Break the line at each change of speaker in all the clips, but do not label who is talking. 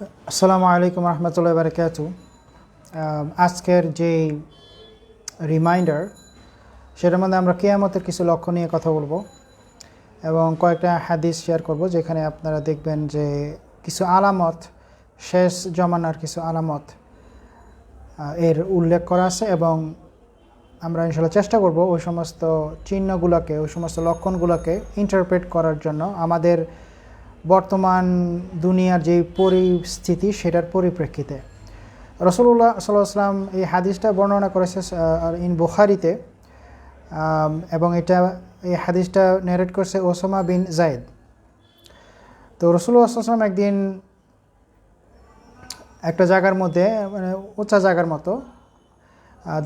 আসসালামু আলাইকুম রহমতুল্লাহ বারকাতু আজকের যে রিমাইন্ডার, সেটার মধ্যে আমরা কেয়ামতের কিছু লক্ষ্য নিয়ে কথা বলব এবং কয়েকটা হাদিস শেয়ার করব, যেখানে আপনারা দেখবেন যে কিছু আলামত, শেষ জমানার কিছু আলামত এর উল্লেখ করা আছে এবং আমরা ইনশাল্লাহ চেষ্টা করব ওই সমস্ত চিহ্নগুলোকে, ওই সমস্ত লক্ষণগুলোকে ইন্টারপ্রেট করার জন্য। আমাদের বর্তমান দুনিয়ার যে পরিস্থিতি, সেটার পরিপ্রেক্ষিতে। রসুল্লাহ সাল্লাম এই হাদিসটা বর্ণনা করেছে ইন বুখারিতে এবং এটা, এই হাদিসটা ন্যারেট করছে ওসামা বিন জায়দ। তো রসুল্লাহ সাল্লাম একদিন একটা জায়গার মধ্যে মানে উঁচা জায়গার মতো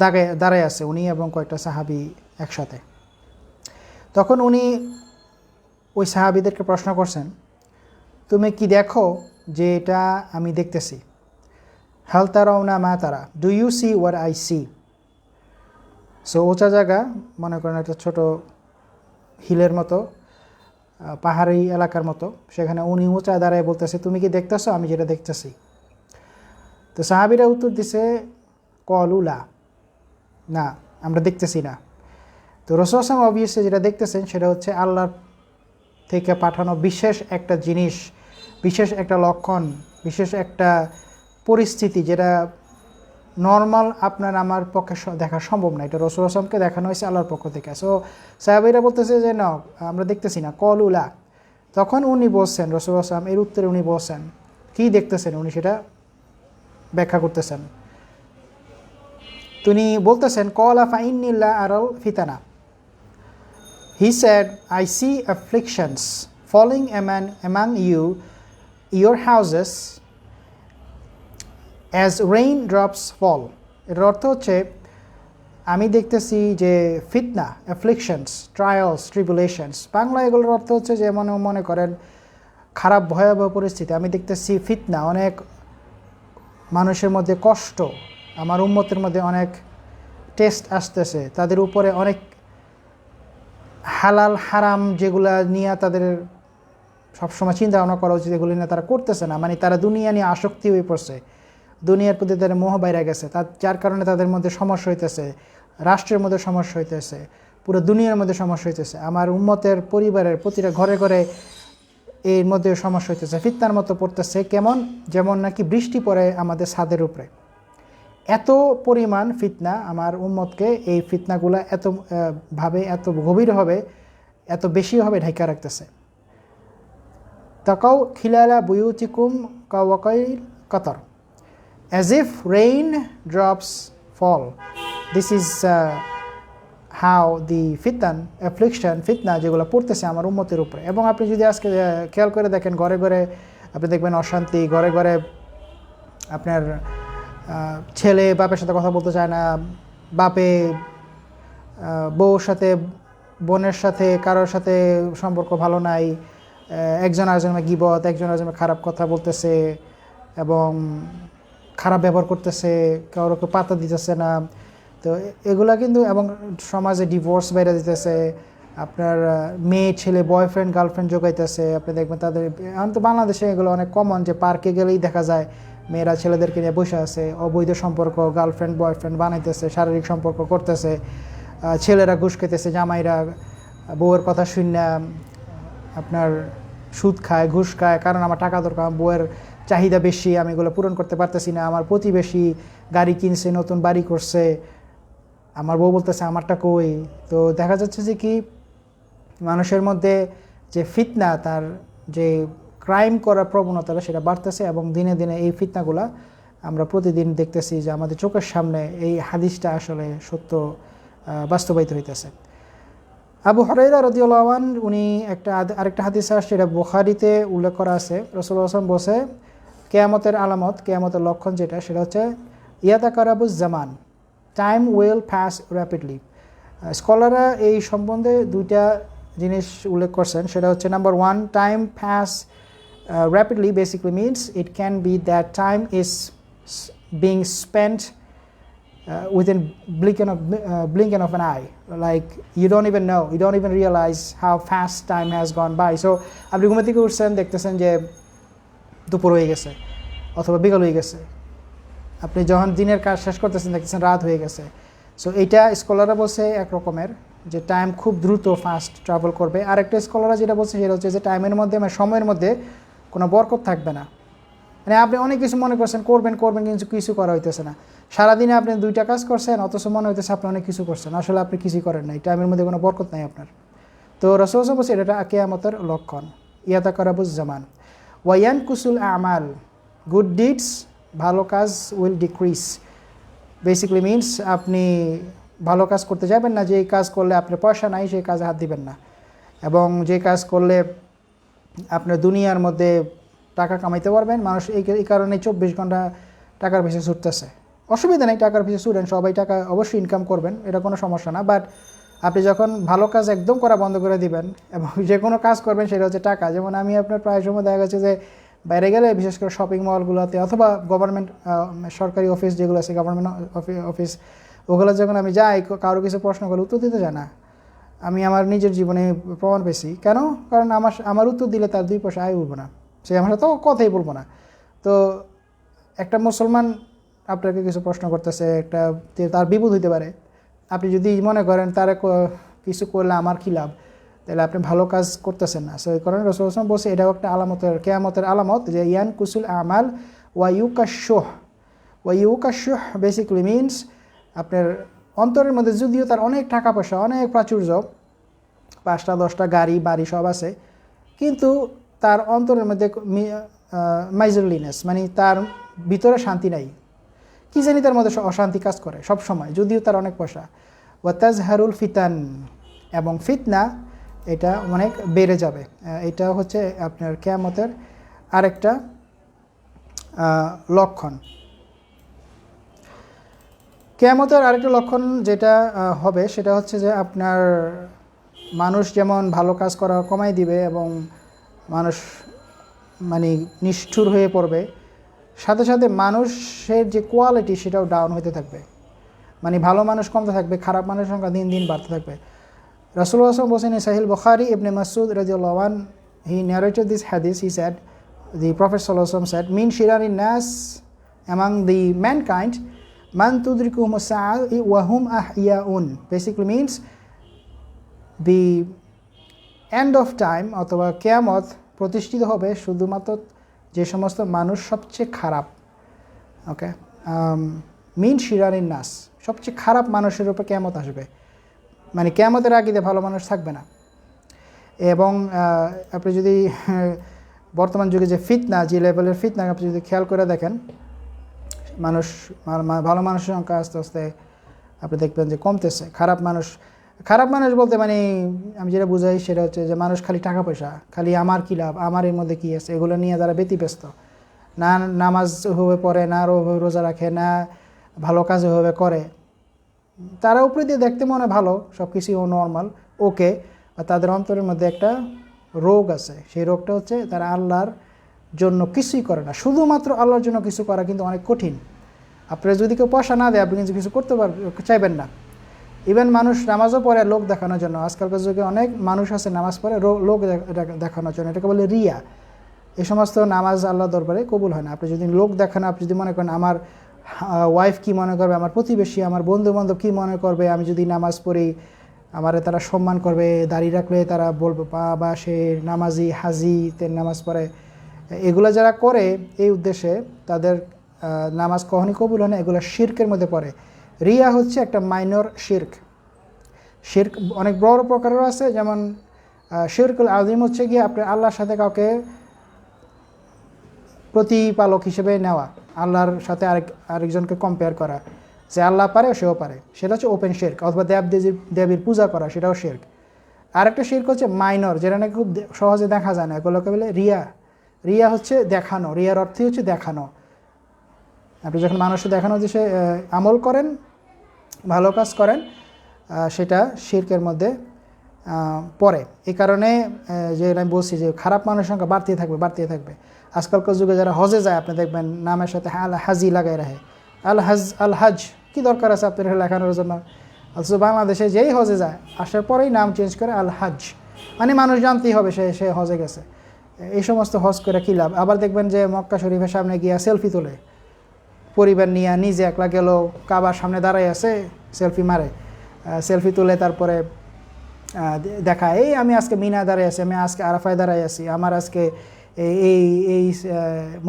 দাগে, দাঁড়ায় আছে উনি এবং কয়েকটা সাহাবি একসাথে। তখন উনি ওই সাহাবিদেরকে প্রশ্ন করছেন তুমি কি দেখো যে এটা আমি দেখতেছি? হাল তারাও না মা তারা। Do you see where I see so উঁচা জায়গা, মনে করেন একটা ছোট হিলের মতো পাহাড়ি এলাকার মতো, সেখানে উনি উঁচা দাঁড়ায় বলতেছে, তুমি কি দেখতেছো? আমি যেটা দেখতেছি। তো সাহাবিরা উত্তর দিছে কলুলা না, আমরা দেখতেছি না। তো আসলাম অবভিয়াসলি যেটা দেখতেছেন, সেটা হচ্ছে আল্লাহর থেকে পাঠানো বিশেষ একটা জিনিস, বিশেষ একটা লক্ষণ, বিশেষ একটা পরিস্থিতি যেটা নর্মাল আপনার আমার পক্ষে দেখা সম্ভব না। এটা রসুল আসলামকে দেখানো হয়েছে আল্লাহর পক্ষ থেকে। সো সাহাবিরা বলতেছে যে না আমরা দেখতেছি না। কল উলা তখন উনি বলছেন, রসুল আসলাম এর উত্তরে উনি বলছেন, কী দেখতেছেন? উনি সেটা ব্যাখ্যা করতেছেন। তিনি বলতেছেন, কলা ফাইনিল্লা আরল ফিতানা। He said, I see afflictions falling among, among you, your houses, as raindrops fall. এটার অর্থ হচ্ছে আমি দেখতেছি যে ফিতনা অ্যাফ্লিকশনস ট্রায়ালস ট্রিবুলেশনস বাংলা এগুলোর অর্থ হচ্ছে যে মনে মনে করেন খারাপ ভয়াবহ পরিস্থিতি আমি দেখতেছি ফিতনা অনেক মানুষের মধ্যে কষ্ট আমার উন্মতের মধ্যে অনেক টেস্ট আসতেছে তাদের উপরে অনেক হালাল, হারাম যেগুলা নিয়ে তাদের সবসময় চিন্তা ভাবনা করা উচিত, এগুলো নিয়ে তারা করতেছে না। মানে তারা দুনিয়া নিয়ে আসক্তি হয়ে পড়ছে। দুনিয়ার প্রতি তাদের মোহ বাইরে গেছে। তার যার কারণে তাদের মধ্যে সমস্যা হইতেছে, রাষ্ট্রের মধ্যে সমস্যা হইতেছে, পুরো দুনিয়ার মধ্যে সমস্যা হইতেছে। আমার উম্মতের পরিবারের প্রতিটা ঘরে ঘরে এর মধ্যে সমস্যা হইতেছে। ফিতনার মতো পড়তেছে। কেমন? যেমন নাকি বৃষ্টি পড়ে আমাদের ছাদের উপরে। এত পরিমাণ ফিতনা আমার উম্মতকে এই ফিতনাগুলো এত ভাবে এত গভীর হবে, এত বেশি হবে ঢাকা রাখতেছে। তাকাও খিলালা বুয়ুচিকুম কাওয়াকাইল কাতার। As if rain drops fall this is how the ফিতান affliction ফিতনা যেগুলো পড়তেছে আমার উম্মতের উপরে। এবং আপনি যদি আজকে খেয়াল করে দেখেন, ঘরে ঘরে আপনি দেখবেন অশান্তি, ঘরে ঘরে আপনার ছেলে বাপের সাথে কথা বলতে চায় না, বাপে বউর সাথে, বোনের সাথে, কারোর সাথে সম্পর্ক ভালো নাই একজন আরেকজনের গিবত, একজন আরেকজনের খারাপ কথা বলতেছে এবং খারাপ ব্যবহার করতেছে, কারোর কারোকে পাতা দিতেছে না। তো এগুলা কিন্তু এবং সমাজে ডিভোর্স বেড়ে দিতেছে, আপনার মেয়ে, ছেলে বয়ফ্রেন্ড গার্লফ্রেন্ড যোগাইতেছে, আপনি দেখবেন তাদের, এখন তো বাংলাদেশে এগুলো অনেক কমন যে পার্কে গেলেই দেখা যায় মেয়েরা ছেলেদেরকে নিয়ে বসে আছে, অবৈধ সম্পর্ক গার্লফ্রেন্ড বয়ফ্রেন্ড বানাইতেছে, শারীরিক সম্পর্ক করতেছে ছেলেরা ঘুষ খেতেছে, জামাইরা বউয়ের কথা শুনে আপনার সুদ খায়, ঘুষ খায়, কারণ আমার টাকা দরকার, আমার বউয়ের চাহিদা বেশি, আমি এগুলো পূরণ করতে পারতেছি না, আমার প্রতিবেশী গাড়ি কিনছে, নতুন বাড়ি করছে, আমার বউ বলতেছে, আমারটা কই? তো দেখা যাচ্ছে যে কি, মানুষের মধ্যে যে ফিতনা, তার যে ক্রাইম করার প্রবণতাটা সেটা বাড়তেছে এবং দিনে দিনে এই ফিতনাগুলা আমরা প্রতিদিন দেখতেছি যে আমাদের চোখের সামনে এই হাদিসটা আসলে সত্য বাস্তবায়িত হইতেছে। আবু হরাইরা রদিউল্লাহান উনি একটা আরেকটা হাদিস আসছে এটা বুখারিতে উল্লেখ করা আছে। রসুল আসলাম বসে কেয়ামতের আলামত, কেয়ামতের লক্ষণ যেটা, সেটা হচ্ছে ইয়াতা কারাবুজ জামান টাইম উইল পাস র্যাপিডলি স্কলাররা এই সম্বন্ধে দুইটা জিনিস উল্লেখ করছেন, সেটা হচ্ছে number one time pass rapidly basically means it can be that time is being spent uh, within blinking of uh, blinking of an eye. Like you don't even know. You don't even realize how fast time has gone by. So আপনি ঘুমে থেকে উঠছেন দেখতেছেন যে দুপুর হয়ে গেছে অথবা বিকাল হয়ে গেছে। আপনি যখন দিনের কাজ শেষ করতেছেন দেখতেছেন রাত হয়ে গেছে। সো এইটা স্কলাররা বলছে এক রকমের যে টাইম খুব দ্রুত ফাস্ট ট্রাভেল করবে। আর একটা স্কলাররা যেটা বলছে সেটা হচ্ছে যে টাইমের মধ্যে মানে সময়ের মধ্যে কোনো বরকত থাকবে না। মানে আপনি অনেক কিছু মনে করছেন, করবেন করবেন, কিন্তু কিছু করা হইতেছে না। সারাদিনে আপনি দুইটা কাজ করছেন, অথচ মনে হইতেছে আপনি অনেক কিছু করছেন। আসলে আপনি কিছুই করেন নাই, টাইমের মধ্যে কোনো বরকত নাই আপনার। তো রসুল বলছে এটা কেয়ামতের লক্ষণ। ইয়াতা করাবুজ জামান ওয়াইয়ান কুসুল আমাল। গুড ডিডস ভালো কাজ উইল ডিক্রিজ বেসিক্যালি মিনস আপনি ভালো কাজ করতে যাবেন না যে কাজ করলে আপনার পয়সা নাই, সেই কাজে হাত দিবেন না। এবং যে কাজ করলে আপনার দুনিয়ার মধ্যে টাকা কামাইতে পারবেন, মানুষ এই কারণে চব্বিশ ঘণ্টা টাকার পিছিয়ে ছুটতেছে। অসুবিধা নেই, টাকার পিছিয়ে ছুটেন, সবাই টাকা অবশ্যই ইনকাম করবেন, এটা কোনো সমস্যা না বাট আপনি যখন ভালো কাজ একদম করা বন্ধ করে দিবেন, এবং যে কোনো কাজ করবেন সেটা হচ্ছে টাকা, যেমন আমি আপনার প্রায় সময় দেখা গেছে যে বাইরে গেলে বিশেষ করে শপিং মলগুলোতে অথবা গভর্নমেন্ট সরকারি অফিস যেগুলো আছে গভর্নমেন্ট অফিস ওগুলো যখন আমি যাই কারও কিছু প্রশ্ন করলে উত্তর দিতে যায় না। আমি আমার নিজের জীবনে প্রমাণ পেয়েছি। কেন? কারণ আমার আমার উত্তর দিলে তার দুই পয়সা আয় উঠবো না। সে আমার সাথে কথাই বলব না। তো একটা মুসলমান আপনাকে কিছু প্রশ্ন করতেছে, একটা তার বিপদ হইতে পারে। আপনি যদি মনে করেন তার কিছু করলে আমার কী লাভ? তাহলে আপনি ভালো কাজ করতেছেন না। সো এই কারণে রসুল আসলাম বলছে, এটাও একটা আলামতের, কেয়ামতের আলামত যে ইয়ান কুসুল আমাল ওয়াইউকাশোহ ওয়াইউকাশোহ বেসিক্যালি মিনস আপনার অন্তরের মধ্যে যদিও তার অনেক টাকা পয়সা, অনেক প্রাচুর্য, পাঁচটা, দশটা গাড়ি, বাড়ি সব আছে, কিন্তু তার অন্তরের মধ্যে মাইজরলিনেস মানে তার ভিতরে শান্তি নাই। কি জানি তার মধ্যে অশান্তি কাজ করে সব সময়, যদিও তার অনেক পয়সা। ওয়াতাজ হারুল ফিতান, এবং ফিতনা এটা অনেক বেড়ে যাবে। এটা হচ্ছে আপনার কেয়ামতের আরেকটা লক্ষণ। কেয়ামতের আরেকটা লক্ষণ যেটা হবে সেটা হচ্ছে যে আপনার মানুষ যেমন ভালো কাজ করা কমাই দিবে এবং মানুষ মানে নিষ্ঠুর হয়ে পড়বে, সাথে সাথে মানুষের যে কোয়ালিটি সেটাও ডাউন হতে থাকবে। মানে ভালো মানুষ কমতে থাকবে, খারাপ মানুষের সংখ্যা দিন দিন বাড়তে থাকবে। রাসুল আসলাম বসেন সাহিল বখারি, ইবনে Masud রাজিউল্লাহান he narrated this hadith he said the sallallahu alaihi wasallam said min shirari nas among the mankind man tudrikuhum as-sa'a wa hum ahyaun. Basically means the end of time অথবা কেয়ামত প্রতিষ্ঠিত হবে শুধুমাত্র যে সমস্ত মানুষ সবচেয়ে খারাপ। ওকে মিন শিরানির নাস সবচেয়ে খারাপ মানুষের উপর কেয়ামত আসবে। মানে কেয়ামতের আগে ভালো মানুষ থাকবে না। এবং আপনি যদি বর্তমান যুগে যে ফিতনা, যে লেভেলের ফিতনা, আপনি যদি খেয়াল করে দেখেন মানুষ ভালো মানুষের সংখ্যা আস্তে আস্তে আপনি দেখবেন যে কমতেছে। খারাপ মানুষ খারাপ মানুষ বলতে মানে আমি যেটা বুঝাই সেটা হচ্ছে যে মানুষ খালি টাকা পয়সা, খালি আমার কী লাভ, আমার এর মধ্যে কী আছে, এগুলো নিয়ে যারা ব্যতিব্যস্ত। না নামাজ ওভাবে পড়ে, না রোজা রাখে, না ভালো কাজ হবে করে, তারা উপরে দিয়ে দেখতে মনে ভালো সব কিছুই নর্মাল ওকে তাদের অন্তরের মধ্যে একটা রোগ আছে। সেই রোগটা হচ্ছে তারা আল্লাহর জন্য কিছুই করে না। শুধুমাত্র আল্লাহর জন্য কিছু করা কিন্তু অনেক কঠিন। আপনারা যদি কেউ পয়সা না দেয়, আপনি কিন্তু কিছু করতে পার, চাইবেন না। ইভেন মানুষ নামাজও পড়ে লোক দেখানোর জন্য। আজকালকার যুগে অনেক মানুষ আছে নামাজ পড়ে লোক দেখানোর জন্য। এটাকে বলে রিয়া। এই সমস্ত নামাজ আল্লাহ দরবারে কবুল হয় না। আপনি যদি লোক দেখান, আপনি যদি মনে করেন আমার ওয়াইফ কি মনে করবে, আমার প্রতিবেশী, আমার বন্ধু বান্ধব কী মনে করবে, আমি যদি নামাজ পড়ি, আমারে তারা সম্মান করবে দাঁড়িয়ে রাখলে তারা বলবে বা সে নামাজি, হাজি, তে নামাজ পড়ে। এগুলো যারা করে, এই উদ্দেশ্যে তাদের নামাজ কখনই কবুল হয় না, এগুলো শির্কের মধ্যে পড়ে। রিয়া হচ্ছে একটা মাইনর শির্ক। শির্ক অনেক বড় প্রকারের আছে, যেমন শিরকুল আজিম হচ্ছে গিয়ে আপনি আল্লাহর সাথে কাউকে প্রতিপালক হিসেবে নেওয়া, আল্লাহর সাথে আরেক, আরেকজনকে কম্পেয়ার করা। যে আল্লাহ পারে, সেও পারে। সেটা হচ্ছে ওপেন শেরক অথবা দেব দেবীর দেবীর পূজা করা, সেটাও শেরক আরেকটা শির্ক হচ্ছে মাইনর যেটা নাকি খুব সহজে দেখা যায় না। এগুলোকে বলে রিয়া। রিয়া হচ্ছে দেখানো, রিয়ার অর্থই হচ্ছে দেখানো। আপনি যখন মানুষকে দেখানো যে সে আমল করেন, ভালো কাজ করেন সেটা শির্কের মধ্যে পড়ে। এই কারণে যে আমি বলছি যে খারাপ মানুষের সংখ্যা বাড়তে থাকবে বাড়তে থাকবে। আজকালকার যুগে যারা হজে যায়, আপনি দেখবেন নামের সাথে আল হাজি লাগাই রাখে। আল হাজ আল হাজ, কী দরকার আছে আপনার লেখানোর জন্য? অথচ বাংলাদেশে যেই হজে যায়, আসার পরেই নাম চেঞ্জ করে আল হাজ। মানে মানুষ জানতেই হবে সে সে হজে গেছে। এই সমস্ত হজ করে কী লাভ? আবার দেখবেন যে মক্কা শরীফের সামনে গিয়া সেলফি তোলে। পরিবার নিয়ে নিজে একলা গেল, কাবার সামনে দাঁড়াই আছে সেলফি মারে। সেলফি তুলে তারপরে দেখায় এই আমি আজকে মিনা দাঁড়াই আছি, আমি আজকে আরাফায় দাঁড়াই আছি, আমার আজকে এই এই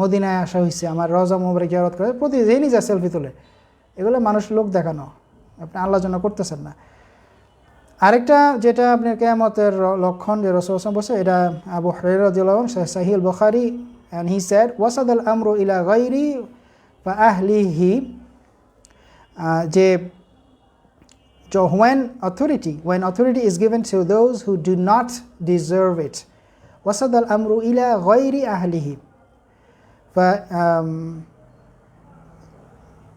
মদিনায় আসা হয়েছে আমার রজা মোবারক জিয়ারত করে। প্রতিদিনই নিজে সেলফি তোলে। এগুলো মানুষ লোক দেখানো। আপনি আল্লাহ জন্য করতেছেন না। আরেকটা যেটা আপনার কেয়ামতের লক্ষণ যে রসুল হাসান বলছে, এটা আবু হরেরাম সাহিল বখারি অ্যান্ড হি স্যার ওয়াসাদ আল আমরু ইলা গাইরি বা আহলিহি যে when authority when authority is given to those who do not deserve it ওয়াসাদ আল আমরু ইলা গাইরি আহলিহি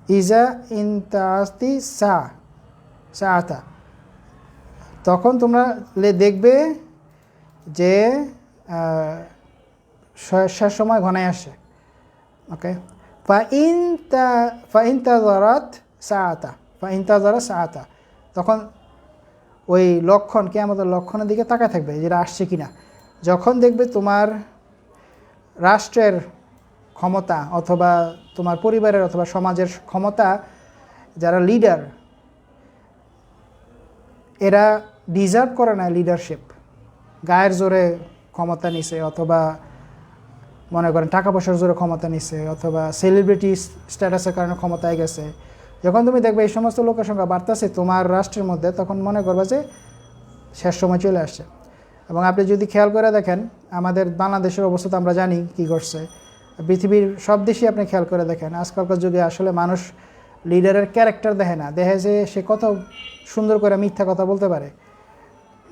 ইজা ইন তাস্তি সা সা আতা তখন তোমরা দেখবে যে শেষ সময় ঘনায় আসে। ওকে ফাইন তা ফাইন তাজারাত সাআতা। ফাইন তাজারা সাআতা। তখন ওই লক্ষণ কে আমাদের লক্ষণের দিকে তাকায় থাকবে যেটা আসছে কিনা। যখন দেখবে তোমার রাষ্ট্রের ক্ষমতা অথবা তোমার পরিবারের অথবা সমাজের ক্ষমতা, যারা লিডার এরা ডিজার্ভ করে না লিডারশিপ গায়ের জোরে ক্ষমতা নিছে অথবা মনে করেন টাকা পয়সার জোরে ক্ষমতা নিছে অথবা সেলিব্রিটি স্ট্যাটাসের কারণে ক্ষমতায় গেছে। যখন তুমি দেখবে এই সমস্ত লোকের সংখ্যা বাড়তেছে তোমার রাষ্ট্রের মধ্যে, তখন মনে করবে যে শেষ সময় চলে আসছে। এবং আপনি যদি খেয়াল করে দেখেন, আমাদের বাংলাদেশের অবস্থা তো আমরা জানি কি ঘটছে। পৃথিবীর সব দেশই আপনি খেয়াল করে দেখেন, আজকালকার যুগে আসলে মানুষ লিডারের ক্যারেক্টার দেখে না। দেখে যে সে কত সুন্দর করে মিথ্যা কথা বলতে পারে।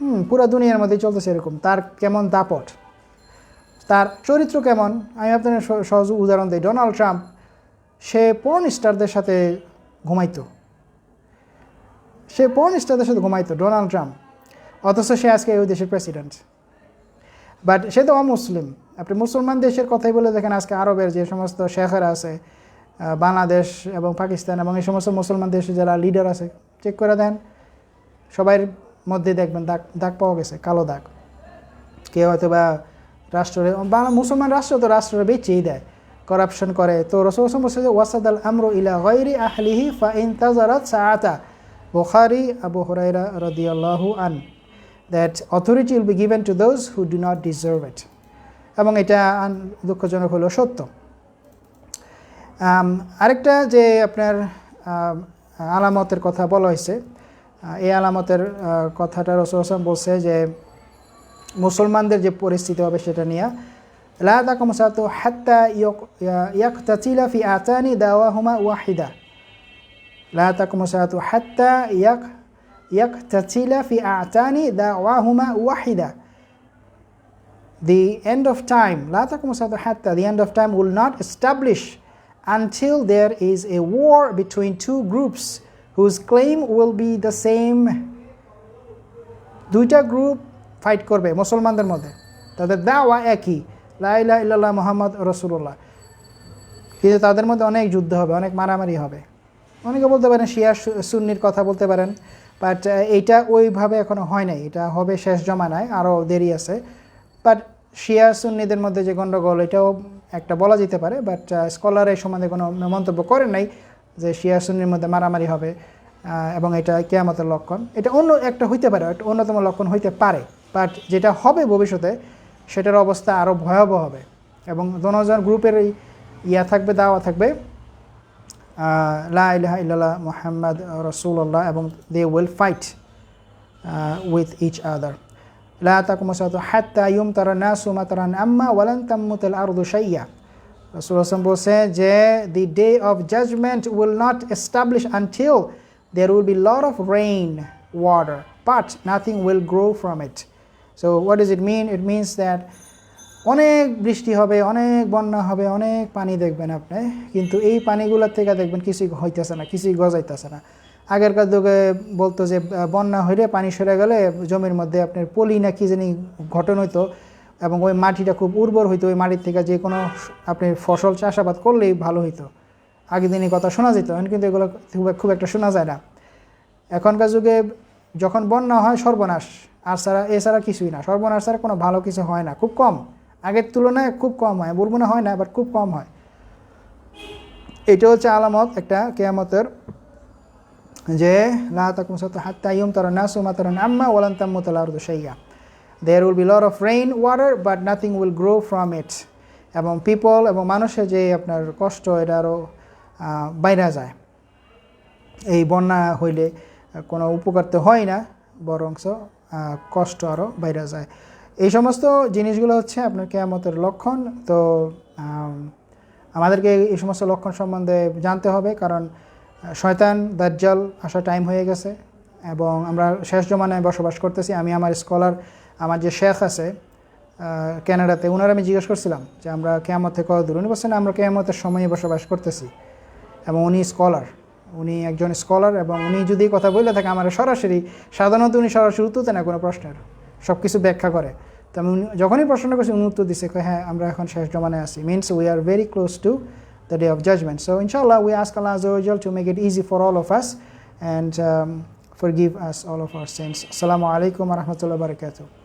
হুম, পুরো দুনিয়ার মধ্যেই চলতেছে এরকম। তার কেমন দাপট? তার চরিত্র কেমন? আমি আপনার স- সহজ উদাহরণ দিই। ডোনাল্ড ট্রাম্প, সে পর্ন স্টারদের সাথে ঘুমাইতো। সে পর্ন স্টারদের সাথে ঘুমাইতো, ডোনাল্ড ট্রাম্প। অথচ সে আজকে ওই দেশের প্রেসিডেন্ট বাট সে তো অমুসলিম। আপনি মুসলমান দেশের কথাই বলে দেখেন, আজকে আরবের যে সমস্ত শেখেরা আছে বাংলাদেশ এবং পাকিস্তান এবং এই সমস্ত মুসলমান দেশে যারা লিডার আছে চেক করে দেন। সবার মধ্যে দেখবেন দাগ দাগ পাওয়া গেছে, কালো দাগ। কেউ হয়তো বা রাষ্ট্রে মুসলমান রাষ্ট্র তো রাষ্ট্রে বেচেই দেয় করাপশন করে। তো রসম ওয়াসাদ আল আমরু ইলা গৈরি আহলিহি ফা ইনতাজারাত সাআতা। বুখারি, আবু হুরাইরা রাদিয়াল্লাহু আন that authority will be given to those who do not deserve it এবং এটা দুঃখজনক হলো, সত্য। আরেকটা যে আপনার আলামতের কথা বলা হয়েছে এই আলামতের আহ, কথাটা রসুল হাসান বলছে যে মুসলমানদের যে পরিস্থিতি হবে সেটা নিয়ে লা তাকুম সাতু হাত্তা ইয়াকতাচিলা ফি আতানি দাওয়াহুমা ওয়াহিদা লা তাকুম সাতু হাত্তা ইয়াক ইয়াকতাচিলা ফি আতানি দাওয়াহুমা ওয়াহিদা The end of time, لا تقوم الساعة حتى the end of time will not establish until there is a war between two groups whose claim will be the same, দুইটা গ্রুপ ফাইট করবে মুসলমানদের মধ্যে। তাদের দাওয়া একই। লাইলা ইল্লাল্লাহ মোহাম্মদ রসুল্লাহ কিন্তু তাদের মধ্যে অনেক যুদ্ধ হবে, অনেক মারামারি হবে। অনেকে বলতে পারেন শিয়া সুন্নির কথা বলতে পারেন। বাট এইটা ওইভাবে এখনও হয় নাই। এটা হবে শেষ জমানায় আরও দেরি আছে। বাট শিয়া সুন্নিদের মধ্যে যে গণ্ডগোল এটাও একটা বলা যেতে পারে। বাট স্কলার এই সম্বন্ধে কোনো মন্তব্য করেন নাই। যে শিয়া সুন্নির মধ্যে মারামারি হবে এবং এটা কেয়ামতের লক্ষণ। এটা অন্য একটা হইতে পারে, একটা অন্যতম লক্ষণ হইতে পারে বাট যেটা হবে ভবিষ্যতে, সেটার অবস্থা আরও ভয়াবহ হবে। এবং দনজন গ্রুপের এই ইয়া থাকবে, দাওয়া থাকবে লা ইলাহা ইল্লাল্লাহ মোহাম্মদ রসুল্লাহ এবং they will fight with each other লা তাকুম সাতু হাত্তা ইউম তারা নাসু মাতারান আম্মা ওয়ালান তাম্মুতাল আরদু শাইয়া। রসুল হাসান বলছে যে the day of judgment will not establish until there will be lot of rain, water, but nothing will grow from it. So, what does it mean? It means that অনেক বৃষ্টি হবে, অনেক বন্যা হবে, অনেক পানি দেখবেন আপনি, কিন্তু এই পানিগুলোর থেকে দেখবেন কিছুই হইতেছে না, কিছুই গজাইতেছে না। আগেরকার যুগে বলতো যে, বন্যা হইলে পানি সরে গেলে জমির মধ্যে আপনার পলি না কি জানি ঘটন হইতো এবং ওই মাটিটা খুব উর্বর হইতো, ওই মাটির থেকে যে কোনো আপনি ফসল চাষাবাদ করলেই ভালো হইতো। আগের দিনই কথা শোনা যেত, এখন কিন্তু এগুলো খুব- খুব একটা শোনা যায় না। এখনকার যুগে যখন বন্যা হয় সর্বনাশ, আর ছাড়া এছাড়া কিছুই না। সর্বনাশ ছাড়া কোনো ভালো কিছু হয় না, খুব কম। আগের তুলনায় খুব কম হয় বলব না হয় না বাট খুব কম হয়। এটা হচ্ছে আলামত একটা কেয়ামতের, যে লা তাকুম সাতু হাত্তা ইউম তারা নাসু মাতারান আম্মা ওয়ালান তাম্মুতাল আরদু শাইয়া। There will be lot of rain water but nothing will grow from it এবং পিপল এবং মানুষের যে আপনার কষ্ট, এটা আরও বাইরে যায়। এই বন্যা হইলে কোনো উপকার তো হয় না, বরংস কষ্ট আরও বাইরে যায়। এই সমস্ত জিনিসগুলো হচ্ছে আপনার কেয়ামতের লক্ষণ। তো আমাদেরকে এই সমস্ত লক্ষণ সম্বন্ধে জানতে হবে, কারণ শয়তান, দাজ্জাল আসার টাইম হয়ে গেছে, এবং আমরা শেষ জমানায় বসবাস করতেছি। আমি আমার স্কলার আমার যে শেখ আছে ক্যানাডাতে ওনার আমি জিজ্ঞেস করছিলাম যে আমরা কেয়ামত কত দূর উনি বলছেন আমরা কেয়ামতের সময়ে বসবাস করতেছি। এবং উনি স্কলার। উনি একজন স্কলার এবং উনি যদি কথা বলে থাকে আমার সরাসরি সাধারণত উনি সরাসরি উত্তর না কোনো প্রশ্নের। সব কিছু ব্যাখ্যা করে। তো আমি যখনই প্রশ্নটা করছি উনি উত্তর কয়, হ্যাঁ আমরা এখন শেষ জমানায় আছি। Means we are very close to the day of judgment so ইনশাল্লাহ উই আস্ক আল্লাহ আজল to make it easy for all of us and for give us all of our sense আসসালামু আলাইকুম রহমতুল্লাহ বারকাতুহ